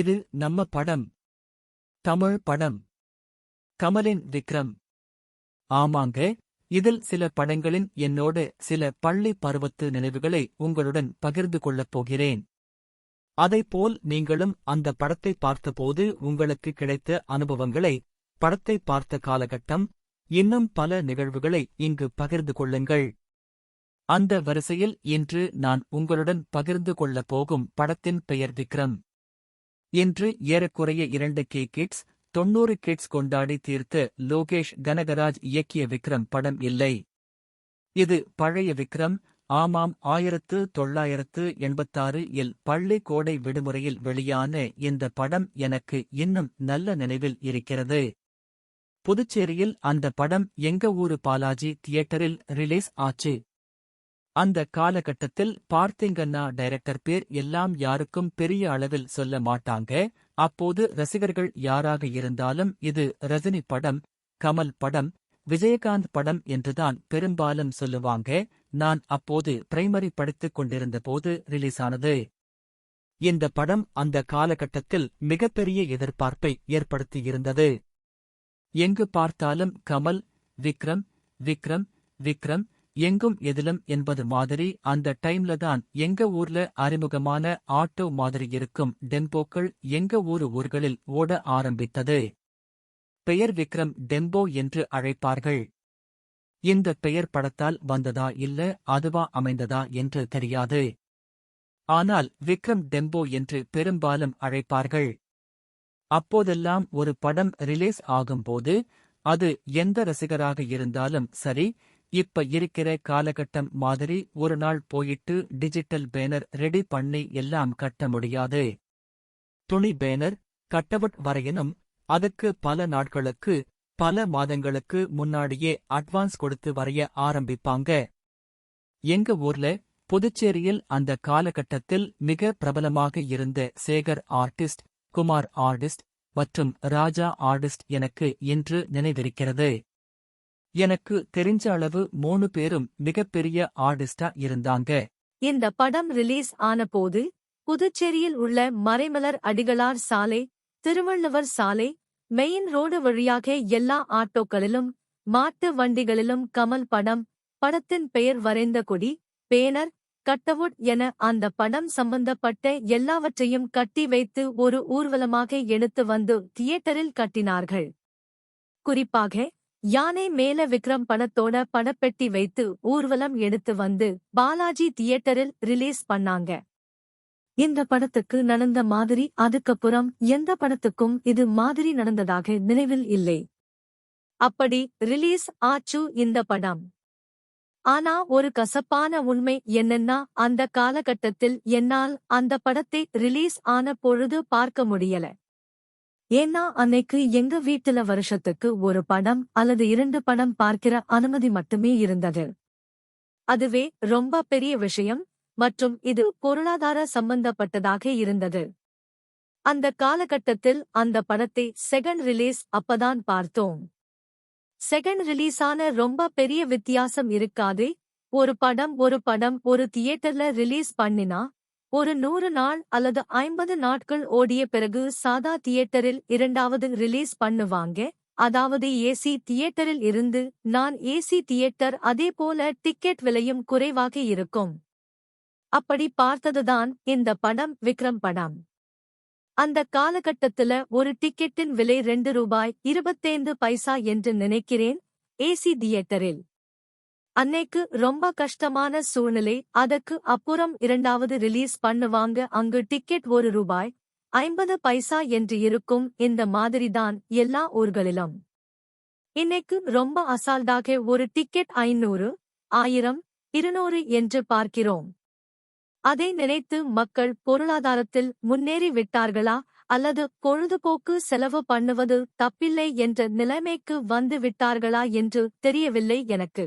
இது நம்ம படம். தமிழ் படம். கமலின் விக்ரம். ஆமாங்க இதில் சில படங்களின் என்னோட சில பள்ளி பருவத்து நினைவுகளை உங்களுடன் பகிர்ந்து கொள்ளப் போகிறேன். அதைப்போல் நீங்களும் அந்த படத்தை பார்த்தபோது உங்களுக்கு கிடைத்த அனுபவங்களை படத்தை பார்த்த காலகட்டம் இன்னும் பல நிகழ்வுகளை இங்கு பகிர்ந்து கொள்ளுங்கள். அந்த வரிசையில் இன்று நான் உங்களுடன் பகிர்ந்து கொள்ளப் போகும் படத்தின் பெயர் விக்ரம். இன்று ஏறக்குறைய இரண்டு கே கிட்ஸ் தொன்னூறு கிட்ஸ் கொண்டாடி தீர்த்த லோகேஷ் கனகராஜ் இயக்கிய விக்ரம் படம் இல்லை. இது பழைய விக்ரம் ஆமாம் ஆயிரத்து தொள்ளாயிரத்து எண்பத்தாறு இல் பள்ளி கோடை விடுமுறையில் வெளியான இந்த படம் எனக்கு இன்னும் நல்ல நினைவில் இருக்கிறது. புதுச்சேரியில் அந்த படம் எங்க ஊரு பாலாஜி தியேட்டரில் ரிலீஸ் ஆச்சு? அந்த காலகட்டத்தில் பார்த்தீங்கன்னா டைரக்டர் பேர் எல்லாம் யாருக்கும் பெரிய அளவில் சொல்ல மாட்டாங்க. அப்போது ரசிகர்கள் யாராக இருந்தாலும் இது ரஜினி படம் கமல் படம் விஜயகாந்த் படம் என்றுதான் பெரும்பாலும் சொல்லுவாங்க. நான் அப்போது பிரைமரி படித்துக் கொண்டிருந்த போது ரிலீஸ் ஆனது இந்த படம் அந்த காலகட்டத்தில் மிகப்பெரிய எதிர்பார்ப்பை ஏற்படுத்தியிருந்தது. எங்கு பார்த்தாலும் கமல் விக்ரம் விக்ரம் விக்ரம் எங்கும் எதிலும் என்பது மாதிரி அந்த டைம்ல தான் எங்க ஊர்ல அறிமுகமான ஆட்டோ மாதிரி இருக்கும் டெம்போக்கள் எங்க ஊரு ஊர்களில் ஓட ஆரம்பித்தது. பெயர் விக்ரம் டெம்போ என்று அழைப்பார்கள். இந்த பெயர் படத்தால் வந்ததா இல்ல அதுவா அமைந்ததா என்று தெரியாது. ஆனால் விக்ரம் டெம்போ என்று பெரும்பாலும் அழைப்பார்கள். அப்போதெல்லாம் ஒரு படம் ரிலீஸ் ஆகும்போது அது எந்த ரசிகராக இருந்தாலும் சரி இப்ப இருக்கிற காலகட்டம் மாதிரி ஒரு நாள் போயிட்டு டிஜிட்டல் பேனர் ரெடி பண்ணி எல்லாம் கட்ட முடியாது. துணி பேனர் கட்டவுட் வரையினும் அதுக்கு பல நாட்களுக்கு பல மாதங்களுக்கு முன்னாடியே அட்வான்ஸ் கொடுத்து வரைய ஆரம்பிப்பாங்க. எங்க ஊர்ல புதுச்சேரியில் அந்த காலகட்டத்தில் மிக பிரபலமாக இருந்த சேகர் ஆர்டிஸ்ட் குமார் ஆர்டிஸ்ட் மற்றும் ராஜா ஆர்டிஸ்ட் எனக்கு இன்று நினைவிருக்கிறது. எனக்கு தெரிஞ்ச அளவு மூணு பேரும் மிகப்பெரிய ஆர்டிஸ்டா இருந்தாங்க. இந்த படம் ரிலீஸ் ஆனபோது புதுச்சேரியில் உள்ள மறைமலர் அடிகளார் சாலை திருவள்ளுவர் சாலை மெயின் ரோடு வழியாக எல்லா ஆட்டோக்களிலும் மாட்டு வண்டிகளிலும் கமல் படம் படத்தின் பெயர் வரைந்த கொடி பேனர் கட்டவுட் என அந்த படம் சம்பந்தப்பட்ட எல்லாவற்றையும் கட்டி வைத்து ஒரு ஊர்வலமாக எடுத்து வந்து தியேட்டரில் கட்டினார்கள். குறிப்பாக யானை மேல விக்ரம் படத்தோட படப்பெட்டி வைத்து ஊர்வலம் எடுத்து வந்து பாலாஜி தியேட்டரில் ரிலீஸ் பண்ணாங்க. இந்த படத்துக்கு நடந்த மாதிரி அதுக்கப்புறம் எந்த படத்துக்கும் இது மாதிரி நடந்ததாக நினைவில் இல்லை. அப்படி ரிலீஸ் ஆச்சு இந்த படம். ஆனா ஒரு கசப்பான உண்மை என்னன்னா அந்த காலகட்டத்தில் என்னால் அந்த படத்தை ரிலீஸ் ஆன பொழுது பார்க்க முடியல. ஏன்னா அன்னைக்கு எங்க வீட்டுல வருஷத்துக்கு ஒரு படம் அல்லது இரண்டு படம் பார்க்கிற அனுமதி மட்டுமே இருந்தது. அதுவே ரொம்ப பெரிய விஷயம் மற்றும் இது பொருளாதார சம்பந்தப்பட்டதாக இருந்தது. அந்த காலகட்டத்தில் அந்த படத்தை செகண்ட் ரிலீஸ் அப்பதான் பார்த்தோம். செகண்ட் ரிலீஸான ரொம்ப பெரிய வித்தியாசம் இருக்காது. ஒரு படம் ஒரு படம் ஒரு தியேட்டர்ல ரிலீஸ் பண்ணினா ஒரு நூறு நாள் அல்லது ஐம்பது நாட்கள் ஓடிய பிறகு சாதா தியேட்டரில் இரண்டாவது ரிலீஸ் பண்ணுவாங்க. அதாவது ஏசி தியேட்டரில் இருந்து நான் ஏசி தியேட்டர் அதே போல டிக்கெட் விலையும் குறைவாக இருக்கும். அப்படி பார்த்ததுதான் இந்த படம் விக்ரம் படம். அந்த காலகட்டத்துல ஒரு டிக்கெட்டின் விலை ரெண்டு ரூபாய் இருபத்தைந்து பைசா என்று நினைக்கிறேன். ஏசி தியேட்டரில். அன்னைக்கு ரொம்ப கஷ்டமான சூழ்நிலை. அதற்கு அப்புறம் இரண்டாவது ரிலீஸ் பண்ணுவாங்க. அங்கு டிக்கெட் ஒரு ரூபாய் ஐம்பது பைசா என்று இருக்கும். இந்த மாதிரிதான் எல்லா ஊர்களிலும். இன்னைக்கு ரொம்ப அசால்டாக ஒரு டிக்கெட் ஐநூறு ஆயிரம் இருநூறு என்று பார்க்கிறோம். அதை நினைத்து மக்கள் பொருளாதாரத்தில் முன்னேறி விட்டார்களா? அல்லது பொழுதுபோக்கு செலவு பண்ணுவது தப்பில்லை என்ற நிலைமைக்கு வந்து விட்டார்களா என்று தெரியவில்லை எனக்கு.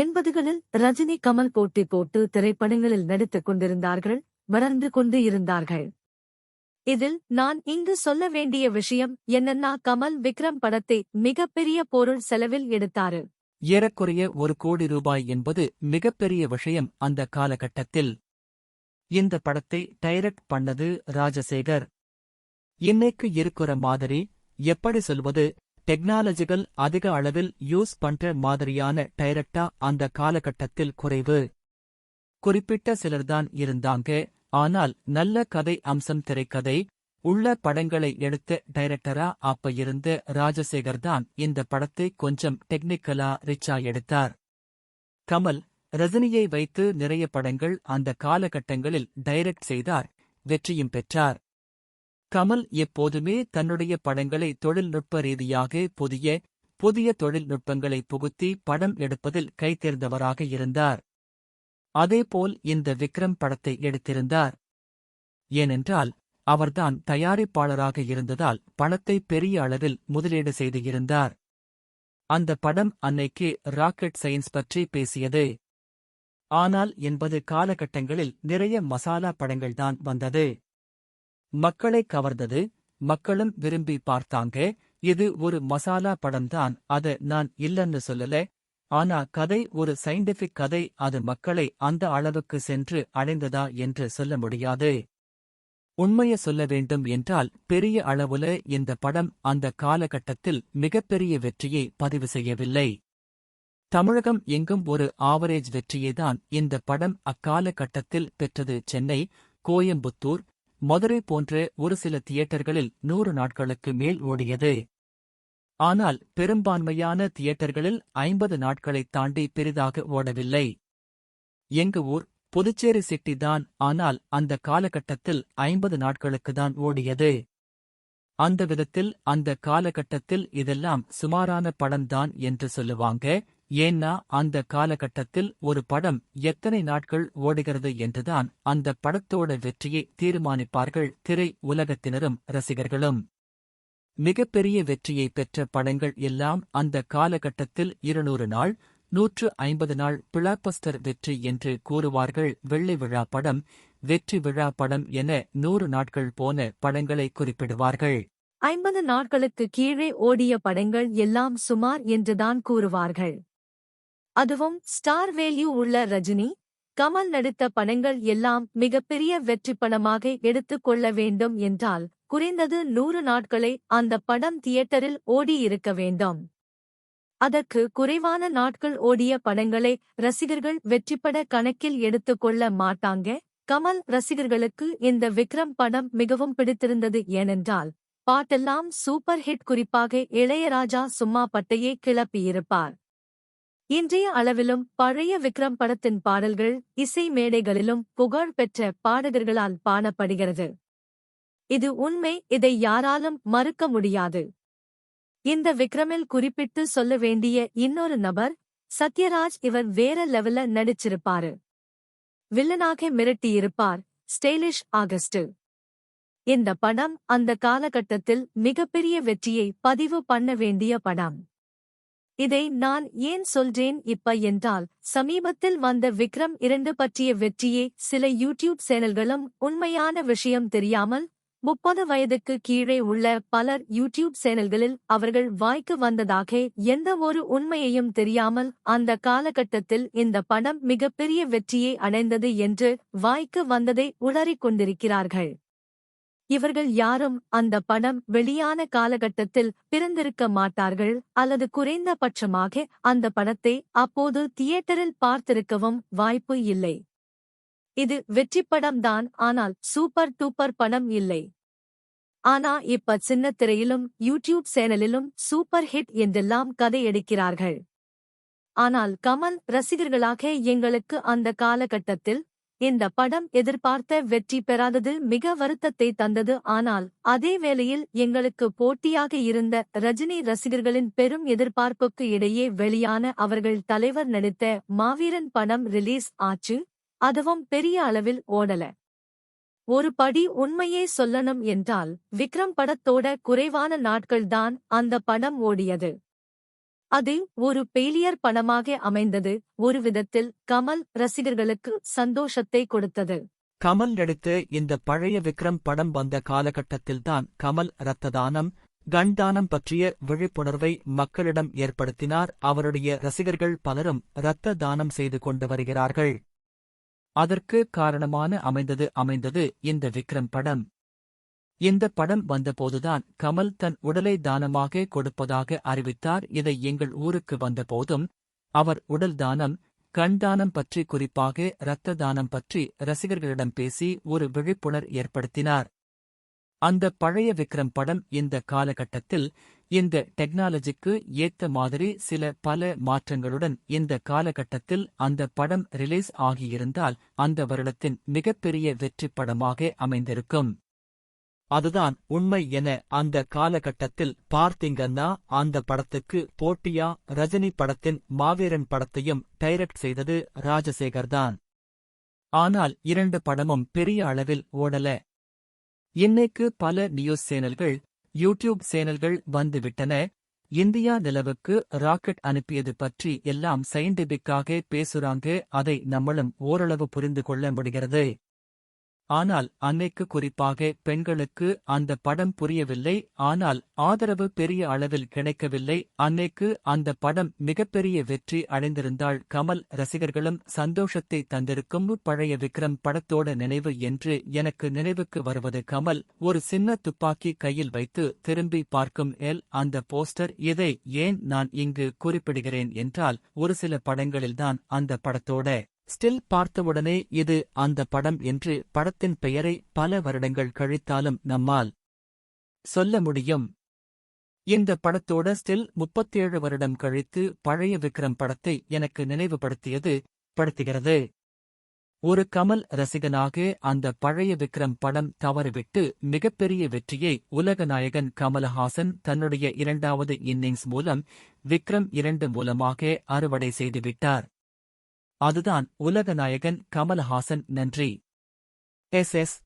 எண்பதுகளில் ரஜினி கமல் போட்டி போட்டு திரைப்படங்களில் நடித்துக் கொண்டிருந்தார்கள் வளர்ந்து கொண்டு இருந்தார்கள். இதில் நான் இங்கு சொல்ல வேண்டிய விஷயம் என்னன்னா கமல் விக்ரம் படத்தை மிகப்பெரிய பொருள் செலவில் எடுத்தாரு. ஏறக்குறைய ஒரு கோடி ரூபாய் என்பது மிகப்பெரிய விஷயம் அந்த காலகட்டத்தில். இந்த படத்தை டைரக்ட் பண்ணது ராஜசேகர். இன்னைக்கு இருக்கிற மாதிரி எப்படி சொல்வது? டெக்னாலஜிகள் அதிக அளவில் யூஸ் பண்ற மாதிரியான டைரக்டா அந்த காலகட்டத்தில் குறைவு. குறிப்பிட்ட சிலர்தான் இருந்தாங்க. ஆனால் நல்ல கதை அம்சம் திரைக்கதை உள்ள படங்களை எடுத்த டைரக்டரா அப்ப இருந்த ராஜசேகர் தான் இந்த படத்தை கொஞ்சம் டெக்னிக்கலா ரிச்சா எடுத்தார். கமல் ரஜினியை வைத்து நிறைய படங்கள் அந்த காலகட்டங்களில் டைரக்ட் செய்தார் வெற்றியும் பெற்றார். கமல் எப்போதுமே தன்னுடைய படங்களை தொழில்நுட்ப ரீதியாக புதிய புதிய தொழில்நுட்பங்களை புகுத்தி படம் எடுப்பதில் கைத்தேர்ந்தவராக இருந்தார். அதேபோல் இந்த விக்ரம் படத்தை எடுத்திருந்தார். ஏனென்றால் அவர்தான் தயாரிப்பாளராக இருந்ததால் பணத்தை பெரிய அளவில் முதலீடு செய்து இருந்தார். அந்த படம் அன்னைக்கு ராக்கெட் சயின்ஸ் பற்றி பேசியது. ஆனால் என்பது காலகட்டங்களில் நிறைய மசாலா படங்கள்தான் வந்தது. மக்களை கவர்ந்தது. மக்களும் விரும்பி பார்த்தாங்க இது ஒரு மசாலா படம்தான் அத நான் இல்லன்னு சொல்லல. ஆனா கதை ஒரு சயின்டிபிக் கதை அது மக்களை அந்த அளவுக்கு சென்று அடைந்ததா என்று சொல்ல முடியாது. உண்மைய சொல்ல வேண்டும் என்றால் பெரிய அளவுல இந்த படம் அந்த காலகட்டத்தில் மிகப்பெரிய வெற்றியை பதிவு செய்யவில்லை. தமிழகம் எங்கும் ஒரு ஆவரேஜ் வெற்றியைதான் இந்த படம் அக்காலகட்டத்தில் பெற்றது. சென்னை கோயம்புத்தூர் மதுரை போன்ற ஒரு சில தியேட்டர்களில் நூறு நாட்களுக்கு மேல் ஓடியது. ஆனால் பெரும்பான்மையான தியேட்டர்களில் ஐம்பது நாட்களைத் தாண்டி பெரிதாக ஓடவில்லை. எங்க ஊர்? புதுச்சேரி சிட்டி தான். ஆனால் அந்த காலகட்டத்தில் ஐம்பது நாட்களுக்கு தான் ஓடியது. அந்த விதத்தில் அந்த காலகட்டத்தில் இதெல்லாம் சுமாரான படம்தான் என்று சொல்லுவாங்க. ஏன்னா அந்த காலகட்டத்தில் ஒரு படம் எத்தனை நாட்கள் ஓடுகிறது என்றுதான் அந்த படத்தோட வெற்றியை தீர்மானிப்பார்கள் திரை உலகத்தினரும் ரசிகர்களும். மிகப்பெரிய வெற்றியை பெற்ற படங்கள் எல்லாம் அந்த காலகட்டத்தில் இருநூறு நாள் நூற்று ஐம்பது நாள் பிளாக்பஸ்டர் வெற்றி என்று கூறுவார்கள். வெள்ளை விழா படம் வெற்றி விழா படம் என நூறு நாட்கள் போன படங்களை குறிப்பிடுவார்கள். ஐம்பது நாட்களுக்கு கீழே ஓடிய படங்கள் எல்லாம் சுமார் என்றுதான் கூறுவார்கள். அதுவும் ஸ்டார் வேல்யூ உள்ள ரஜினி கமல் நடித்த படங்கள் எல்லாம் மிகப்பெரிய வெற்றி படமாக எடுத்துக் கொள்ள வேண்டும் என்றால் குறைந்தது நூறு நாட்களை அந்த படம் தியேட்டரில் ஓடியிருக்க வேண்டும். அதற்கு குறைவான நாட்கள் ஓடிய படங்களை ரசிகர்கள் வெற்றிப்பட கணக்கில் எடுத்துக் கொள்ள மாட்டாங்க. கமல் ரசிகர்களுக்கு இந்த விக்ரம் படம் மிகவும் பிடித்திருந்தது ஏனென்றால் பாட்டெல்லாம் சூப்பர் ஹிட் குறிப்பாக இளையராஜா சும்மா பட்டையே கிளப்பியிருப்பார். இன்றைய அளவிலும் பழைய விக்ரம் படத்தின் பாடல்கள் இசை மேடைகளிலும் புகழ் பெற்ற பாடகர்களால் பாடப்படுகிறது. இது உண்மை இதை யாராலும் மறுக்க முடியாது. இந்த விக்ரமில் குறிப்பிட்டு சொல்ல வேண்டிய இன்னொரு நபர் சத்யராஜ் இவர் வேற லெவல்ல நடிச்சிருப்பாரு. வில்லனாக மிரட்டியிருப்பார் ஸ்டைலிஷ் ஆகஸ்ட் இந்த படம் அந்த காலகட்டத்தில் மிகப்பெரிய வெற்றியை பதிவு பண்ண வேண்டிய படம். இதை நான் ஏன் சொல்றேன் இப்ப என்றால் சமீபத்தில் வந்த விக்ரம் இரண்டு பற்றிய வெற்றியே சில யூடியூப் சேனல்களும் உண்மையான விஷயம் தெரியாமல் முப்பது வயதுக்கு கீழே உள்ள பலர் யூடியூப் சேனல்களில் அவர்கள் வாய்க்கு வந்ததாக எந்த ஒரு உண்மையையும் தெரியாமல் அந்த காலகட்டத்தில் இந்த படம் மிகப்பெரிய வெற்றியை அடைந்தது என்று வாய்க்கு வந்ததை உளறிக் கொண்டிருக்கிறார்கள். இவர்கள் யாரும் அந்த படம் வெளியான காலகட்டத்தில் பிறந்திருக்க மாட்டார்கள் அல்லது குறைந்தபட்சமாக அந்த படத்தை அப்போது தியேட்டரில் பார்த்திருக்கவும் வாய்ப்பு இல்லை. இது வெற்றி படம்தான் ஆனால் சூப்பர் டூப்பர் படம் இல்லை. ஆனா இப்ப சின்ன திரையிலும் யூடியூப் சேனலிலும் சூப்பர் ஹிட் என்றெல்லாம் கதை எடுக்கிறார்கள் ஆனால் கமல் ரசிகர்களாக எங்களுக்கு அந்த காலகட்டத்தில் இந்த படம் எதிர்பார்த்த வெற்றி பெறாதது மிக வருத்தத்தை தந்தது. ஆனால் அதே வேளையில் எங்களுக்கு போட்டியாக இருந்த ரஜினி ரசிகர்களின் பெரும் எதிர்பார்ப்புக்கு இடையே வெளியான அவர்கள் தலைவர் நடித்த மாவீரன் படம் ரிலீஸ் ஆச்சு. அதுவும் பெரிய அளவில் ஓடல. ஒரு படி உண்மையே சொல்லணும் என்றால் விக்ரம் படத்தோட குறைவான நாட்கள்தான் அந்த படம் ஓடியது. அது ஒரு பெயிலியர் படமாக அமைந்தது. ஒரு விதத்தில் கமல் ரசிகர்களுக்கு சந்தோஷத்தை கொடுத்தது. கமல் நடித்து இந்த பழைய விக்ரம் படம் வந்த காலகட்டத்தில்தான் கமல் இரத்ததானம் கண்தானம் பற்றிய விழிப்புணர்வை மக்களிடம் ஏற்படுத்தினார். அவருடைய ரசிகர்கள் பலரும் இரத்த தானம் செய்து கொண்டு வருகிறார்கள். அதற்கு காரணமான அமைந்தது அமைந்தது இந்த விக்ரம் படம். இந்த படம் வந்தபோதுதான் கமல் தன் உடலை தானமாக கொடுப்பதாக அறிவித்தார். இதை எங்கள் ஊருக்கு வந்தபோதும் அவர் உடல் தானம் கண் தானம் பற்றி குறிப்பாக இரத்த தானம் பற்றி ரசிகர்களிடம் பேசி ஒரு விழிப்புணர் ஏற்படுத்தினார். அந்த பழைய விக்ரம் படம் இந்த காலகட்டத்தில் இந்த டெக்னாலஜிக்கு ஏத்த மாதிரி சில பல மாற்றங்களுடன் இந்த காலகட்டத்தில் அந்த படம் ரிலீஸ் ஆகியிருந்தால் அந்த வருடத்தின் மிகப்பெரிய வெற்றிப் படமாக அமைந்திருக்கும். அதுதான் உண்மை என அந்த காலகட்டத்தில் பார்த்தீங்கன்னா அந்த படத்துக்கு போட்டியா ரஜினி படத்தின் மாவீரன் படத்தையும் டைரக்ட் செய்தது ராஜசேகர்தான் ஆனால் இரண்டு படமும் பெரிய அளவில் ஓடல. இன்னைக்கு பல நியூஸ் சேனல்கள் யூடியூப் சேனல்கள் வந்துவிட்டன. இந்தியா நிலவுக்கு ராக்கெட் அனுப்பியது பற்றி எல்லாம் சயின்டிபிக்காக பேசுறாங்க. அதை நம்மளும் ஓரளவு புரிந்து கொள்ள முடிகிறது. ஆனால் அன்னைக்கு குறிப்பாக பெண்களுக்கு அந்த படம் புரியவில்லை ஆனால் ஆதரவு பெரிய அளவில் கிடைக்கவில்லை. அன்னைக்கு அந்த படம் மிகப்பெரிய வெற்றி அடைந்திருந்தால் கமல் ரசிகர்களும் சந்தோஷத்தை தந்திருக்கும் பழைய விக்ரம் படத்தோட நினைவு என்று எனக்கு நினைவுக்கு வருவது கமல் ஒரு சின்ன துப்பாக்கி கையில் வைத்து திரும்பி பார்க்கும் எல் அந்த போஸ்டர் இதை ஏன் நான் இங்கு குறிப்பிடுகிறேன்? என்றால் ஒரு சில படங்களில்தான் அந்த படத்தோட ஸ்டில் பார்த்தவுடனே இது அந்த படம் என்று படத்தின் பெயரை பல வருடங்கள் கழித்தாலும் நம்மால் சொல்ல முடியும். இந்த படத்தோட ஸ்டில் முப்பத்தேழு வருடம் கழித்து பழைய விக்ரம் படத்தை எனக்கு நினைவுபடுத்தியது படுத்துகிறது. ஒரு கமல் ரசிகனாக அந்த பழைய விக்ரம் படம் தவறிவிட்டு மிகப்பெரிய வெற்றியை உலக நாயகன் கமலஹாசன் தன்னுடைய இரண்டாவது இன்னிங்ஸ் மூலம் விக்ரம் இரண்டு மூலமாக அறுவடை செய்துவிட்டார். அதுதான் உலக நாயகன் கமலஹாசன். நன்றி. S S